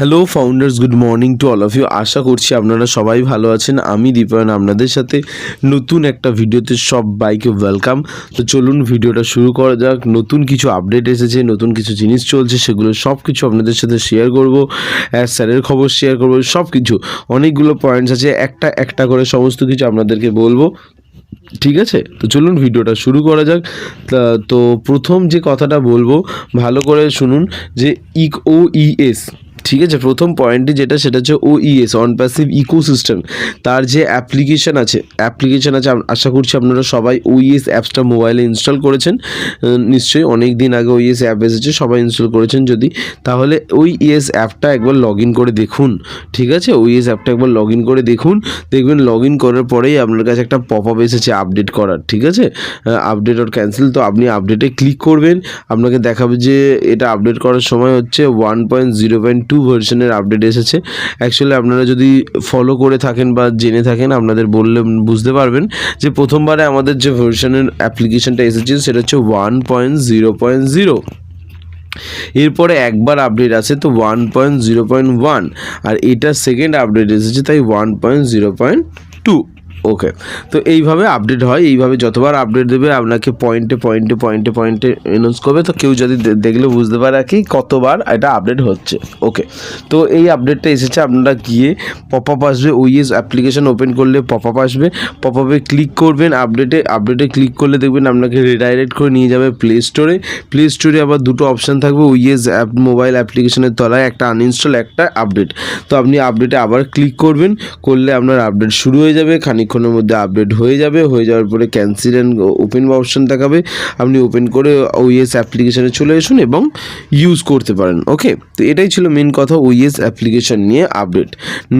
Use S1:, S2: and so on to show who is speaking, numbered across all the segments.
S1: Hello founders good morning to all of you আশা করছি আপনারা সবাই ভালো আছেন। আমি দীপায়ন, আপনাদের সাথে নতুন একটা ভিডিওতে সব বাইকে ওয়েলকাম তো চলুন ভিডিওটা শুরু করা যাক। নতুন কিছু আপডেট এসেছে, নতুন কিছু জিনিস চলছে, সেগুলো সব কিছু আপনাদের সাথে শেয়ার করব। স্যারের খবর শেয়ার করব সব কিছু অনেকগুলো পয়েন্টস আছে, একটা একটা করে সমস্ত কিছু আপনাদেরকে বলব। ঠিক আছে? তো চলুন ভিডিওটা শুরু করা যাক। তা- প্রথম যে কথাটা বলব, ভালো করে শুনুন, যে ইক ও ইএস ঠিক আছে, প্রথম পয়েন্টটি যেটা, সেটা হচ্ছে O S on passive ecosystem তার যে অ্যাপ্লিকেশন আছে অ্যাপ্লিকেশন আছে আশা করছি আপনারা সবাই ওইএস অ্যাপসটা মোবাইলে ইনস্টল করেছেন। নিশ্চয়ই অনেক দিন আগে ওইএস অ্যাপ এসেছে, সবাই ইনস্টল করেছেন যদি। তাহলে ওই ইএস অ্যাপটা একবার লগ ইন করে দেখুন, ঠিক আছে? ওইএস অ্যাপটা একবার লগ ইন করে দেখুন। দেখবেন লগ ইন করার পরেই আপনার কাছে একটা পপ আপ এসেছে আপডেট করার, ঠিক আছে? আপডেট ওর ক্যান্সেল তো আপনি আপডেটে ক্লিক করবেন। আপনাকে দেখাবে যে এটা আপডেট করার সময় হচ্ছে one point zero point two ভার্সনের আপডেট এসেছে। অ্যাকচুয়ালি আপনারা যদি ফলো করে থাকেন বা জেনে থাকেন, আপনাদের বললে বুঝতে পারবেন যে প্রথমবারে আমাদের যে ভার্সনের অ্যাপ্লিকেশনটা এসেছে, সেটা হচ্ছে one point zero point zero এরপরে একবার আপডেট আছে তো one point zero point one আর এটা সেকেন্ড আপডেট এসেছে, তাই one point zero point two okay তো এইভাবে আপডেট হয়, এইভাবে যতবার আপডেট দেবে আপনাকে পয়েন্টে পয়েন্টে পয়েন্টে পয়েন্টে অ্যানাউন্স করবে। তো কেউ যদি দেখলে বুঝতে পারে আর কি কতবার এটা আপডেট হচ্ছে। ওকে তো এই আপডেটটা এসেছে, আপনারা গিয়ে পপ আপ আসবে ওইএস অ্যাপ্লিকেশন ওপেন করলে পপ আপ আসবে। পপ আপে ক্লিক করবেন আপডেটে আপডেটে ক্লিক করলে দেখবেন আপনাকে রিডাইরেক্ট করে নিয়ে যাবে প্লে স্টোরে প্লে স্টোরে আবার দুটো অপশান থাকবে ওইএস অ্যাপ মোবাইল অ্যাপ্লিকেশনের তলায় একটা আনইনস্টল একটা আপডেট তো আপনি আপডেটে আবার ক্লিক করবেন, করলে আপনার আপডেট শুরু হয়ে যাবে খানিকক্ষণের মধ্যে আপডেট হয়ে যাবে, হয়ে যাওয়ার পরে ক্যান্সেল অ্যান্ড ওপেন অপশান দেখাবে। আপনি ওপেন করে ওইএস অ্যাপ্লিকেশনে চলে আসুন এবং ইউজ করতে পারেন ওকে তো এটাই ছিল মেন কথা ওইএস অ্যাপ্লিকেশন নিয়ে আপডেট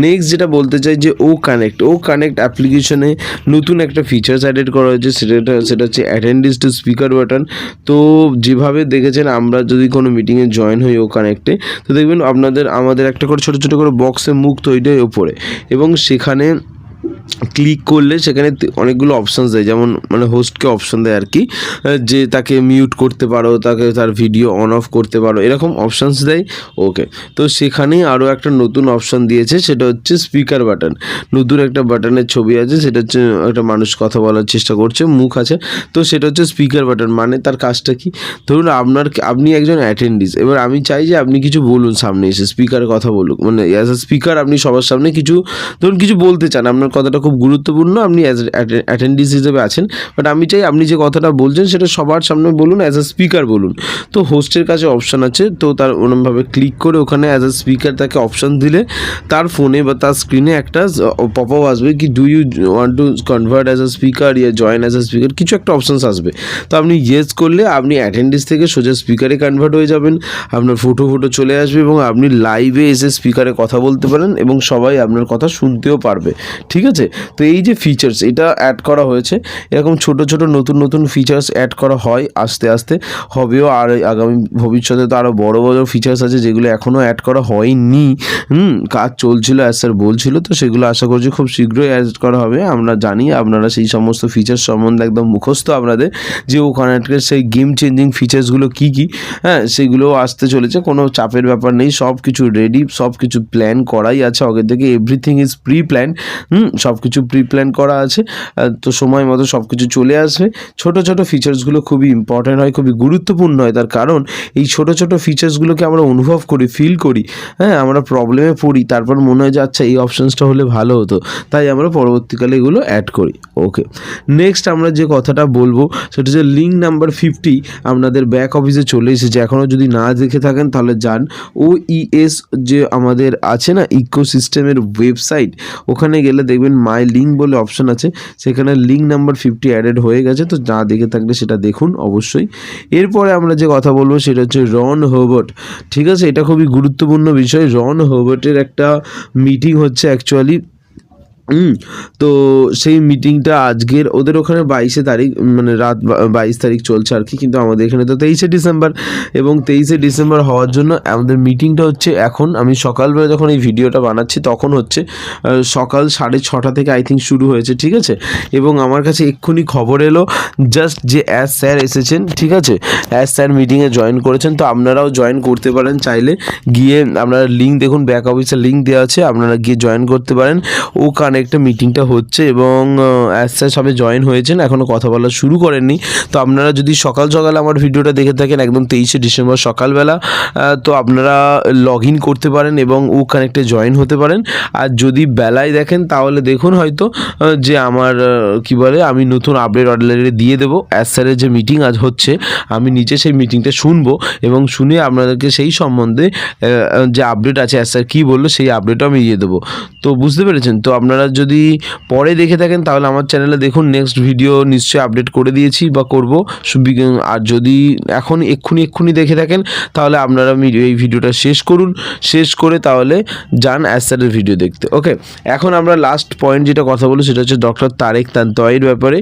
S1: নেক্সট যেটা বলতে চাই যে ও কানেক্ট ও কানেক্ট অ্যাপ্লিকেশনে নতুন একটা ফিচার্স অ্যাডেড করা হয়েছে, সেটা সেটা হচ্ছে অ্যাটেন্ডিস টু স্পিকার বাটন তো যেভাবে দেখেছেন, আমরা যদি কোনো মিটিংয়ে জয়েন হই ও কানেক্টে তো দেখবেন আপনাদের, আমাদের একটা করে ছোটো ছোটো করে বক্সে মুখ তৈরি হয় ওপরে। এবং সেখানে ক্লিক করলে সেখানে অনেকগুলো অপশানস দেয়। যেমন মানে হোস্টকে অপশন দেয় আর কি। যে তাকে মিউট করতে পারো, তাকে তার ভিডিও অন অফ করতে পারো, এরকম অপশানস দেয়। ওকে তো সেখানেই আরও একটা নতুন অপশান দিয়েছে, সেটা হচ্ছে স্পিকার বাটন নতুন একটা বাটনের ছবি আছে, সেটা হচ্ছে একটা মানুষ কথা বলার চেষ্টা করছে, মুখ আছে। তো সেটা হচ্ছে স্পিকার বাটন মানে তার কাজটা কি? ধরুন আপনার আপনি একজন অ্যাটেন্ডিস এবার আমি চাই যে আপনি কিছু বলুন সামনে এসে স্পিকারে কথা বলুক। মানে অ্যাজ আ স্পিকার আপনি সবার সামনে কিছু, ধরুন কিছু বলতে চান, আপনার কথাটা খুব গুরুত্বপূর্ণ, আপনি অ্যাটেন্ডিস হিসেবে আছেন। বাট আমি চাই আপনি যে কথাটা বলছেন, সেটা সবার সামনে বলুন অ্যাজ আ স্পিকার বলুন। তো হোস্টের কাছে অপশান আছে, তো তার ওরমভাবে ক্লিক করে ওখানে অ্যাজ আ স্পিকার তাকে অপশান দিলে, তার ফোনে বা তার স্ক্রিনে একটা পপ আপ আসবে কি do you want to convert as a speaker ইয়ে জয়েন অ্যাজ আ স্পিকার কিছু একটা অপশানস আসবে। তো আপনি ইয়েস করলে আপনি অ্যাটেন্ডিস থেকে সোজা স্পিকারে কনভার্ট হয়ে যাবেন। আপনার ফটো ফটো চলে আসবে এবং আপনি লাইভে এসে স্পিকারে কথা বলতে পারেন এবং সবাই আপনার কথা শুনতেও পারবে। ঠিক আছে? তো এই যে ফিচার্স এটা অ্যাড করা হয়েছে। এরকম ছোট ছোট নতুন নতুন ফিচার্স অ্যাড করা হয় আস্তে আস্তে। হবেও আর আগামী ভবিষ্যতে তো আরও বড় বড় ফিচার্স আছে যেগুলো এখনও অ্যাড করা হয়নি। হুম, কাজ চলছিল অ্যাজ স্যার বলছিল, তো সেগুলো আশা করছি খুব শীঘ্রই অ্যাড করা হবে। আমরা জানি আপনারা সেই সমস্ত ফিচার্স সম্বন্ধে একদম মুখস্থ আপনাদের যে ওখানে সেই গেম চেঞ্জিং ফিচার্সগুলো কী কী হ্যাঁ সেগুলোও আসতে চলেছে। কোনো চাপের ব্যাপার নেই সব কিছু রেডি সব কিছু প্ল্যান করাই আছে। আগে থেকে এভরিথিং ইজ প্রি প্ল্যান হুম, সব কিছু প্রি প্ল্যান করা আছে তো সময় মতো সব কিছু চলে আসবে। ছোট ছোট ফিচার্সগুলো খুবই ইম্পর্ট্যান্ট হয়, খুবই গুরুত্বপূর্ণ হয়, তার কারণ এই ছোট ছোট ফিচার্সগুলোকে আমরা অনুভব করি ফিল করি। হ্যাঁ আমরা প্রবলেমে পড়ি, তারপর মনে হয় যে আচ্ছা এই অপশানসটা হলে ভালো হতো। তাই আমরা পরবর্তীকালে এগুলো অ্যাড করি। ওকে নেক্সট আমরা যে কথাটা বলব, সেটা হচ্ছে লিঙ্ক নাম্বার ফিফটি আপনাদের ব্যাক অফিসে চলে এসেছে। এখনও যদি না দেখে থাকেন, তাহলে যান। ও ইএস যে আমাদের আছে না ইকোসিস্টেমের ওয়েবসাইট ওখানে গেলে দেখবেন মাই লিঙ্ক বলে অপশন আছে। সেখানে লিঙ্ক নাম্বার ফিফটি অ্যাডেড হয়ে গেছে, তো যা দেখে থাকলে সেটা দেখুন অবশ্যই। এরপরে আমরা যে কথা বলব সেটা হচ্ছে রন হোবট ঠিক আছে, এটা খুবই গুরুত্বপূর্ণ বিষয়। রন হোবটের একটা মিটিং হচ্ছে অ্যাকচুয়ালি হুম, তো সেই মিটিংটা আজকের, ওদের ওখানে বাইশে তারিখ মানে রাত বাইশ তারিখ চলছে আর কি, কিন্তু আমাদের এখানে তো তেইশে ডিসেম্বর এবং তেইশে ডিসেম্বর হওয়ার জন্য আমাদের মিটিংটা হচ্ছে এখন, আমি সকালবেলা যখন এই ভিডিওটা বানাচ্ছি তখন হচ্ছে সকাল সাড়ে ছটা থেকে আই থিঙ্ক শুরু হয়েছে, ঠিক আছে? এবং আমার কাছে এক্ষুনি খবর এলো জাস্ট যে অ্যাজ স্যার এসেছেন, ঠিক আছে? অ্যাজ স্যার মিটিংয়ে জয়েন করেছেন, তো আপনারাও জয়েন করতে পারেন চাইলে, গিয়ে আপনারা লিঙ্ক দেখুন ব্যাক অফিসের লিঙ্ক দেওয়া আছে, আপনারা গিয়ে জয়েন করতে পারেন ও কানেক্টে মিটিংটা হচ্ছে এবং অ্যাজ স্যার সবে জয়েন হয়েছেন এখনও কথা বলা শুরু করেননি। তো আপনারা যদি সকাল সকাল আমার ভিডিওটা দেখে থাকেন, একদম তেইশে ডিসেম্বর সকালবেলা তো আপনারা লগ ইন করতে পারেন এবং ও কানেক্টে জয়েন হতে পারেন। আর যদি বেলায় দেখেন, তাহলে দেখুন হয়তো যে আমার কি বলে, আমি নতুন আপডেট অর্ডারে দিয়ে দেবো। অ্যাজ স্যারের যে মিটিং আজ হচ্ছে, আমি নিচে সেই মিটিংটা শুনব এবং শুনে আপনাদেরকে সেই সম্বন্ধে যে আপডেট আছে অ্যাজ স্যার কী বলল, সেই আপডেটও আমি দিয়ে দেবো। তো বুঝতে পেরেছেন? তো আপনারা যদি পরে দেখে থাকেন, তাহলে আমার চ্যানেলে দেখুন নেক্সট ভিডিও নিশ্চয়ই আপডেট করে দিয়েছি বা করব। আর যদি এখন এক্ষুনি এক্ষুনি দেখে থাকেন, তাহলে আপনারা এই ভিডিওটা শেষ করুন। শেষ করে তাহলে যান অ্যাসারের ভিডিও দেখতে ওকে এখন আমরা লাস্ট পয়েন্ট যেটা কথা বলি, সেটা হচ্ছে ডক্টর তারেক তান্তয়ের ব্যাপারে।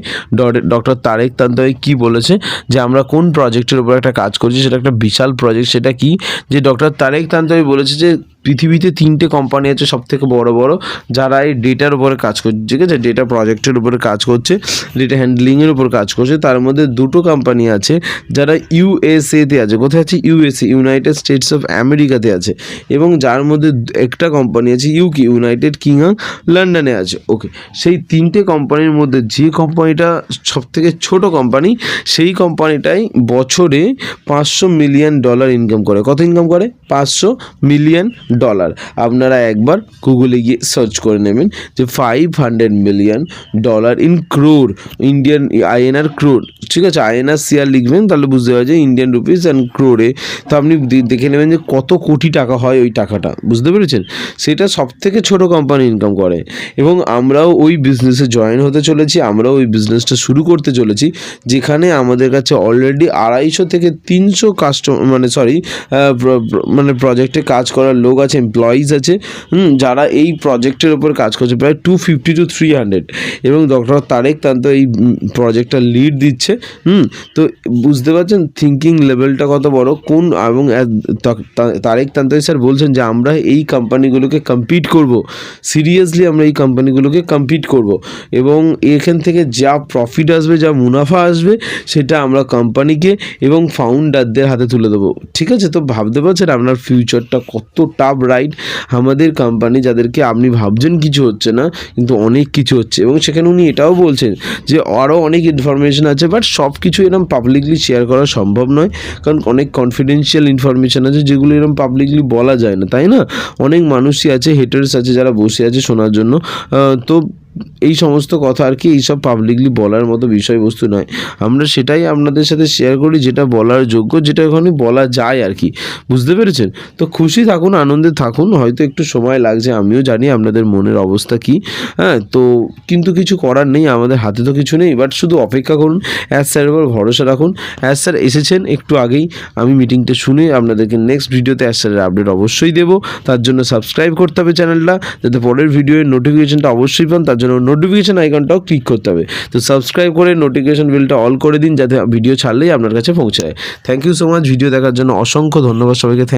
S1: ডক্টর তারেক তান্তয় কি বলেছে? যে আমরা কোন প্রজেক্টের উপর একটা কাজ করছি, সেটা একটা বিশাল প্রজেক্ট সেটা কি? যে ডক্টর তারেক তান্তয় বলেছে যে পৃথিবীতে তিনটে কোম্পানি আছে সব থেকে বড় বড়, যারা এই ডেটার উপরে কাজ করছে ঠিক আছে? ডেটা প্রজেক্টের উপরে কাজ করছে ডেটা হ্যান্ডলিংয়ের উপর কাজ করছে, তার মধ্যে দুটো কোম্পানি আছে যারা ইউএসএতে আছে। কোথায় আছে? ইউএসএ ইউনাইটেড স্টেটস অফ আমেরিকাতে আছে। এবং যার মধ্যে একটা কোম্পানি আছে ইউকে ইউনাইটেড কিংডম লন্ডনে আছে। ওকে সেই তিনটে কোম্পানির মধ্যে যে কোম্পানিটা সব থেকে ছোট কোম্পানি সেই কোম্পানিটাই বছরে পাঁচশো মিলিয়ন ডলার ইনকাম করে। কত ইনকাম করে? পাঁচশো মিলিয়ন ডলার আপনারা একবার গুগলে গিয়ে সার্চ করে নেবেন যে five hundred million dollar in crore Indian INR crore ঠিক আছে আইএনআর শেয়ার লিখবেন, তাহলে বুঝতে পারবে যে ইন্ডিয়ান রুপিস অ্যান্ড ক্রোরে তো আপনি দেখে নেবেন যে কত কোটি টাকা হয় ওই টাকাটা। বুঝতে পেরেছেন? সেটা সব থেকে ছোটো কোম্পানি ইনকাম করে। এবং আমরাও ওই বিজনেসে জয়েন হতে চলেছি, আমরাও ওই বিজনেসটা শুরু করতে চলেছি, যেখানে আমাদের কাছে অলরেডি আড়াইশো থেকে তিনশো কাস্টমার মানে সরি মানে প্রজেক্টে কাজ করার লোক আছে এমপ্লয়িজ আছে যারা এই প্রজেক্টের উপর কাজ করছে, প্রায় two fifty two three hundred এবং ডক্টর তারেক তান্ত এই প্রজেক্টটা লিড দিচ্ছে, হুম, তো বুঝতে পারছেন থিঙ্কিং লেভেলটা কত বড়, কোন, এবং তারেক তান্তই স্যার বলছেন যে আমরা এই কোম্পানিগুলোকে কম্পিট করব সিরিয়াসলি আমরা এই কোম্পানিগুলোকে কম্পিট করব। এবং এখান থেকে যা প্রফিট আসবে, যা মুনাফা আসবে, সেটা আমরা কোম্পানিকে এবং ফাউন্ডারদের হাতে তুলে দেবো। ঠিক আছে, তো ভাবতে পারছেন আপনার ফিউচারটা কত টাফ রাইট আমাদের কোম্পানি যাদেরকে আপনি ভাবছেন কিছু হচ্ছে না, কিন্তু অনেক কিছু হচ্ছে। এবং সেখানে উনি এটাও বলছেন যে আরও অনেক ইনফরমেশন আছে বাট সব কিছু এরম পাবলিকলি শেয়ার করা সম্ভব নয়, কারণ অনেক কনফিডেন্সিয়াল ইনফরমেশান আছে যেগুলো এরম পাবলিকলি বলা যায় না, তাই না? অনেক মানুষই আছে হেটার্স আছে যারা বসে আছে শোনার জন্য। তো এই সমস্ত কথা আর কি এইসব পাবলিকলি বলার মতো বিষয়বস্তু নয়। আমরা সেটাই আপনাদের সাথে শেয়ার করি, যেটা বলার যোগ্য, যেটা এখনই বলা যায় আর কি। বুঝতে পেরেছেন? তো খুশি থাকুন, আনন্দে থাকুন, হয়তো একটু সময় লাগছে, আমিও জানি আপনাদের মনের অবস্থা কি। হ্যাঁ তো কিন্তু কিছু করার নেই, আমাদের হাতে তো কিছু নেই বাট শুধু অপেক্ষা করুন অ্যাজ স্যারের উপর ভরসা রাখুন। অ্যাজ স্যার এসেছেন, একটু আগেই আমি মিটিংটা শুনে আপনাদেরকে নেক্সট ভিডিওতে অ্যাজ স্যারের আপডেট অবশ্যই দেবো। তার জন্য সাবস্ক্রাইব করতে হবে চ্যানেলটা যাতে পরের ভিডিওর নোটিফিকেশনটা অবশ্যই পান, তার জন্য নোটিফিকেশান আইকনটাও ক্লিক করতে হবে। তো সাবস্ক্রাইব করে নোটিফিকেশান বিলটা অল করে দিন যাতে ভিডিও ছাড়লেই আপনার কাছে পৌঁছায়। Thank you so much video দেখার জন্য অসংখ্য ধন্যবাদ সবাইকে।